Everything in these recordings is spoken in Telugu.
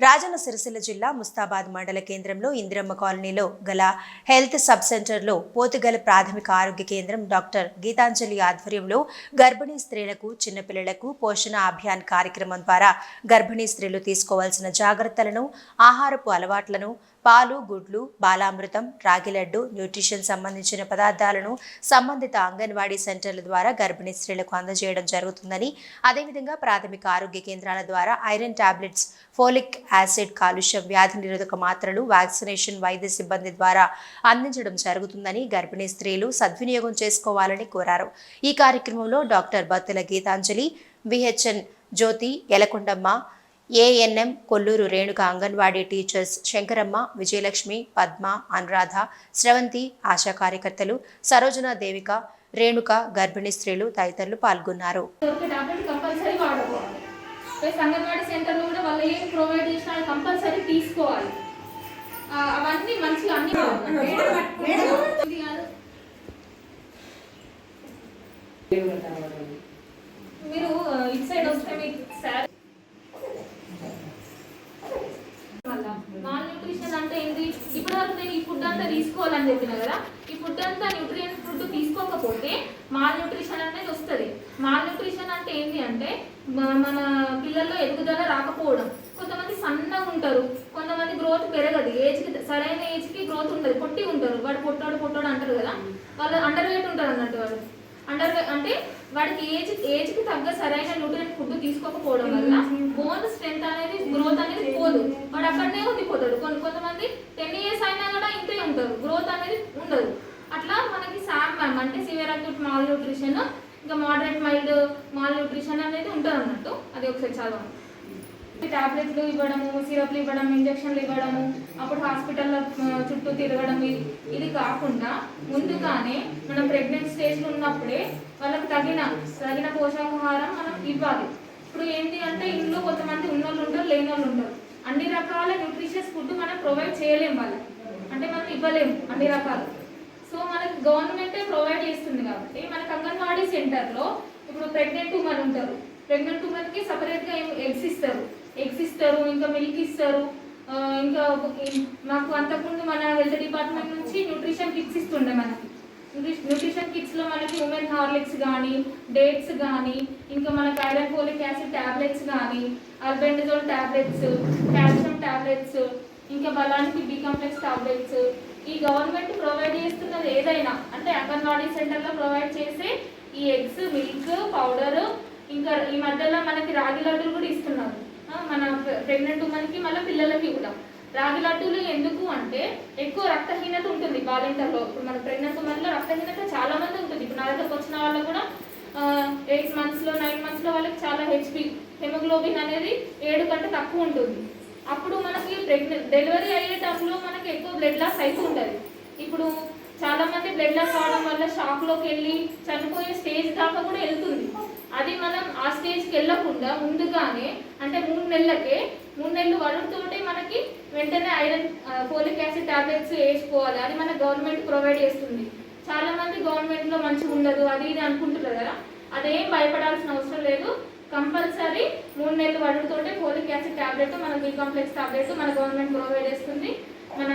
రాజన్న సిరిసిల్ల జిల్లా ముస్తాబాద్ మండల కేంద్రంలో ఇందిరమ్మ కాలనీలో గల హెల్త్ సబ్ సెంటర్లో పోతుగల ప్రాథమిక ఆరోగ్య కేంద్రం డాక్టర్ గీతాంజలి ఆధ్వర్యంలో గర్భిణీ స్త్రీలకు చిన్నపిల్లలకు పోషణ అభియాన్ కార్యక్రమం ద్వారా గర్భిణీ స్త్రీలు తీసుకోవాల్సిన జాగ్రత్తలను ఆహారపు అలవాట్లను పాలు గుడ్లు బాలామృతం రాగి లడ్డు న్యూట్రిషన్ సంబంధించిన పదార్థాలను సంబంధిత అంగన్వాడీ సెంటర్ల ద్వారా గర్భిణీ స్త్రీలకు అందజేయడం జరుగుతుందని అదేవిధంగా ప్రాథమిక ఆరోగ్య కేంద్రాల ద్వారా ఐరన్ టాబ్లెట్స్ ఫోలిక్ యాసిడ్ కాలుష్యం వ్యాధి నిరోధక మాత్రలు వ్యాక్సినేషన్ వైద్య సిబ్బంది ద్వారా అందించడం జరుగుతుందని గర్భిణీ స్త్రీలు సద్వినియోగం చేసుకోవాలని కోరారు. ఈ కార్యక్రమంలో doctor Battula Geetanjali VHN Jyothi Elakondamma ANM Kolluru Renuka anganwadi teachers Shankaramma Vijayalakshmi Padma Anuradha Sravanthi Asha కార్యకర్తలు సరోజన దేవిక రేణుక గర్భిణీ స్త్రీలు తదితరులు పాల్గొన్నారు. దొరికే టాబ్లెట్ కంపల్సరీ వాడుకోవాలి ప్లస్ అంగన్వాడీ సెంటర్లో కూడా వాళ్ళు ఏం ప్రొవైడ్ చేసినా అది కంపల్సరీ తీసుకోవాలి ఆ, అవన్నీ మంచిగా అన్ని ఇది కాదు. మీరు ఆ, ఇటు సైడ్ వస్తే మీకు సార్ మాల్ న్యూట్రిషన్ అంటే ఏంటి ఇప్పుడు వరకు నేను ఈ ఫుడ్ అంతా తీసుకోవాలని చెప్పిన కదా ఈ ఫుడ్ అంతా న్యూట్రియన్ ఫుడ్ తీసుకోకపోతే మాల్ న్యూట్రిషన్ అనేది వస్తుంది. మాల్ న్యూట్రిషన్ అంటే ఏంటి అంటే మన పిల్లల్లో ఎదుగుదల రాకపోవడం. కొంతమంది సన్నగా ఉంటారు కొంతమంది గ్రోత్ పెరగదు. ఏజ్కి సరైన ఏజ్కి గ్రోత్ ఉంటుంది పొట్టి ఉంటారు. వాడు పొట్టాడు పొట్టాడు అంటారు కదా వాళ్ళు అండర్ వెయిట్ ఉంటారు అన్నట్టు వాడు. అండర్ అంటే వాడికి ఏజ్ ఏజ్కి తగ్గ సరైన న్యూట్రియన్ ఫుడ్ తీసుకోకపోవడం వల్ల బోన్ స్ట్రెంత్ అనేది గ్రోత్ అనేది పోదు. వాడు అక్కడనే ఉండిపోతాడు. కొన్ని కొంతమంది టెన్ ఇయర్స్ అయినా కూడా ఇంతే ఉంటారు గ్రోత్ అనేది ఉండదు. అట్లా మనకి సామ్ మ్యామ్ అంటే సివియర్ అక్యూట్ మాల్ న్యూట్రిషన్ ఇంకా మోడరేట్ మైల్డ్ మాల్ న్యూట్రిషన్ అనేది ఉంటుంది అన్నట్టు. అది ఒకసారి చదవండి. టాబ్లెట్లు ఇవ్వడము సిరప్లు ఇవ్వడం ఇంజక్షన్లు ఇవ్వడము అప్పుడు హాస్పిటల్లో చుట్టూ తిరగడం ఇది ఇది కాకుండా ముందుగానే మనం ప్రెగ్నెంట్ స్టేజ్లో ఉన్నప్పుడే వాళ్ళకి తగిన తగిన పోషకాహారం మనం ఇవ్వాలి. ఇప్పుడు ఏంటి అంటే ఇంట్లో కొంతమంది ఉన్నోళ్ళు ఉంటారు లేని వాళ్ళు ఉంటారు అన్ని రకాల న్యూట్రిషియస్ ఫుడ్ మనం ప్రొవైడ్ చేయలేం వాళ్ళకి. అంటే మనం ఇవ్వలేము అన్ని రకాలు. సో మనకి గవర్నమెంటే ప్రొవైడ్ చేస్తుంది కాబట్టి మనకి అంగన్వాడీ సెంటర్లో ఇప్పుడు ప్రెగ్నెంట్ ఉమెన్ ఉంటారు. ప్రెగ్నెంట్ ఉమెన్కి సపరేట్గా ఎగ్స్ ఇస్తారు. ఎగ్స్ ఇస్తారు ఇంకా మిల్క్ ఇస్తారు. ఇంకా మాకు అంతకుముందు మన హెల్త్ డిపార్ట్మెంట్ నుంచి న్యూట్రిషన్ కిట్స్ ఇస్తుండే మనకి. న్యూట్రిషన్ కిట్స్లో మనకి ఉమెన్ హార్లిక్స్ కానీ డేట్స్ కానీ ఇంకా మనకి ఐరన్ ఫోలిక్ యాసిడ్ టాబ్లెట్స్ కానీ అల్బెండజోల్ టాబ్లెట్స్ కాల్షియం టాబ్లెట్స్ ఇంకా బలానికి బి కాంప్లెక్స్ టాబ్లెట్స్ ఈ గవర్నమెంట్ ప్రొవైడ్ చేస్తున్నది ఏదైనా అంటే అంగన్వాడీ సెంటర్లో ప్రొవైడ్ చేసే ఈ ఎగ్స్ మిల్క్ పౌడర్ ఇంకా ఈ మధ్యలో మనకి రాగి లడ్డూలు కూడా ఇస్తున్నారు. మన ప్రెగ్నెంట్ ఉమెన్కి మళ్ళీ పిల్లలకి కూడా. రాగి లడ్డూలు ఎందుకు అంటే ఎక్కువ రక్తహీనత ఉంటుంది బాలింతల్లో ఇప్పుడు మన ప్రెగ్నెంట్ ఉమెన్లో రక్తహీనత చాలా మంది ఉంటుంది. ఇప్పుడు నా దగ్గరకు వచ్చిన వాళ్ళు కూడా ఎయిట్ మంత్స్లో నైన్ మంత్స్లో వాళ్ళకి చాలా హెచ్పి హెమోగ్లోబిన్ అనేది ఏడు కంటే తక్కువ ఉంటుంది. అప్పుడు మనకి ప్రెగ్నెంట్ డెలివరీ అయ్యే టైంలో మనకి ఎక్కువ బ్లడ్ లాస్ అవుతుంటుంది ఇప్పుడు చాలా మంది బ్లడ్ లాస్ అవడం వల్ల షాక్లోకి వెళ్ళి చనిపోయే స్టేజ్ దాకా కూడా వెళ్తుంది. అది మనం ఆ స్టేజ్కి వెళ్ళకుండా ముందుగానే అంటే మూడు నెలలకే మూడు నెలలు వరుడుతోటి మనకి వెంటనే ఐరన్ ఫోలిక్ యాసిడ్ టాబ్లెట్స్ వేసుకోవాలి. అది మన గవర్నమెంట్ ప్రొవైడ్ చేస్తుంది. చాలా మంది గవర్నమెంట్లో మంచిగా ఉండదు అది ఇది అనుకుంటున్నారు కదా. అదేం భయపడాల్సిన అవసరం లేదు. కంపల్సరీ మూడు నెలలు వడుతోటే ఫోలిక్ యాసిడ్ టాబ్లెట్ మన బి కాంప్లెక్స్ టాబ్లెట్ మన గవర్నమెంట్ ప్రొవైడ్ చేస్తుంది. మన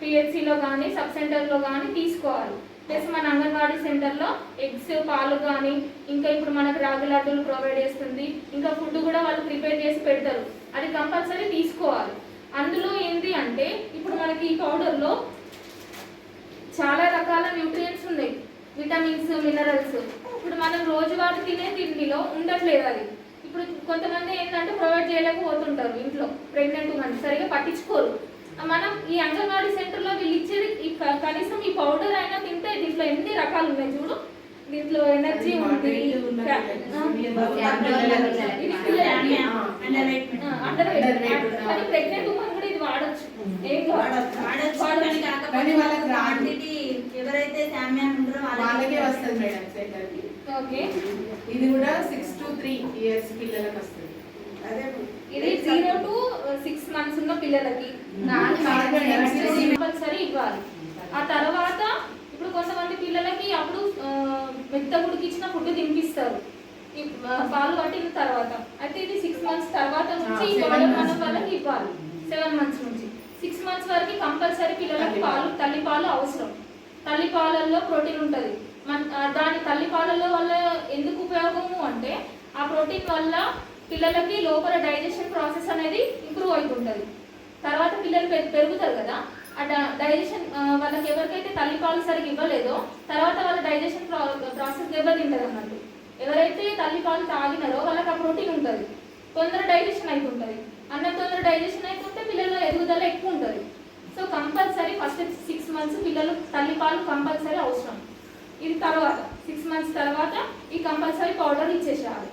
పిహెచ్సిలో కానీ సబ్ సెంటర్లో కానీ తీసుకోవాలి. ప్లస్ మన అంగన్వాడీ సెంటర్లో ఎగ్స్ పాలు కానీ ఇంకా ఇప్పుడు మనకు రాగి లడ్డూలు ప్రొవైడ్ చేస్తుంది. ఇంకా ఫుడ్ కూడా వాళ్ళు ప్రిపేర్ చేసి పెడతారు. అది కంపల్సరీ తీసుకోవాలి. అందులో ఏంటి అంటే ఇప్పుడు మనకి ఈ పౌడర్లో చాలా రకాల న్యూట్రియంట్స్ ఉన్నాయి. Vitamins minerals. ఇప్పుడు మనం రోజువారీ తినే తిండిలో ఉండట్లేదు అది. ఇప్పుడు కొంతమంది ఏంటంటే ప్రొవైడ్ చేయలేకపోతుంటారు ఇంట్లో ప్రెగ్నెంట్ ఉమెన్ సరిగా పట్టించుకోరు. మనం ఈ అంగన్వాడీ సెంటర్లో వీళ్ళు ఇచ్చేది ఈ కనీసం ఈ పౌడర్ అయినా తింటే దీంట్లో ఎన్ని రకాలు ఉన్నాయి చూడు. దీంట్లో ఎనర్జీ ఉంది. కానీ ప్రెగ్నెంట్ ఉమెన్ కూడా ఇది వాడొచ్చు. కానీ కానీ ఎవరైతే శామ్యాన్ ఉంటారో వాళ్ళకే వస్తుంది మేడం ఓకే. ఇది కూడా సిక్స్ టు త్రీ ఇయర్స్ పిల్లలకు వస్తుంది. ఇది జీరో టు సిక్స్ మంత్స్ ఉన్న పిల్లలకి. కంపల్సరీ ఇవ్వాలి. ఆ తర్వాత ఇప్పుడు కొంతమంది పిల్లలకి అప్పుడు మెత్త ఉడికిచ్చిన ఫుడ్ తినిపిస్తారు. పాలు పట్టిన తర్వాత. అయితే ఇది సిక్స్ మంత్స్ తర్వాత నుంచి మనం months. వాళ్ళకి ఇవ్వాలి. సెవెన్ మంత్స్ నుంచి. సిక్స్ మంత్స్ వరకు కంపల్సరీ పిల్లలకు పాలు. తల్లి పాలు అవసరం. తల్లి పాలల్లో ప్రోటీన్ ఉంటుంది. మన దాని తల్లి పాలల్లో వల్ల ఎందుకు ఉపయోగము అంటే ఆ ప్రోటీన్ వల్ల పిల్లలకి లోపల డైజెషన్ ప్రాసెస్ అనేది ఇంప్రూవ్ అవుతుంటుంది. తర్వాత పిల్లలు పె- పెరుగుతారు కదా ఆ డైజెషన్ వాళ్ళకి ఎవరికైతే తల్లి పాలు సరిగ్గా ఇవ్వలేదో తర్వాత వాళ్ళ డైజెషన్ ప్రాసెస్ దెబ్బతింటుంది అన్నట్టు ఎవరైతే తల్లిపాలు తాగినారో వాళ్ళకి ఆ ప్రోటీన్ ఉంటుంది. తొందర డైజెషన్ అవుతుంటుంది అన్నం తొందర డైజెషన్ అయిపోతే పిల్లల ఎదుగుదల ఎక్కువ ఉంటుంది so compulsory first six months పిల్లలు తల్లిపాలు కంపల్సరీ అవసరం. ఇది తర్వాత సిక్స్ మంత్స్ తర్వాత ఈ కంపల్సరీ పౌడర్ ఇచ్చేసేయాలి.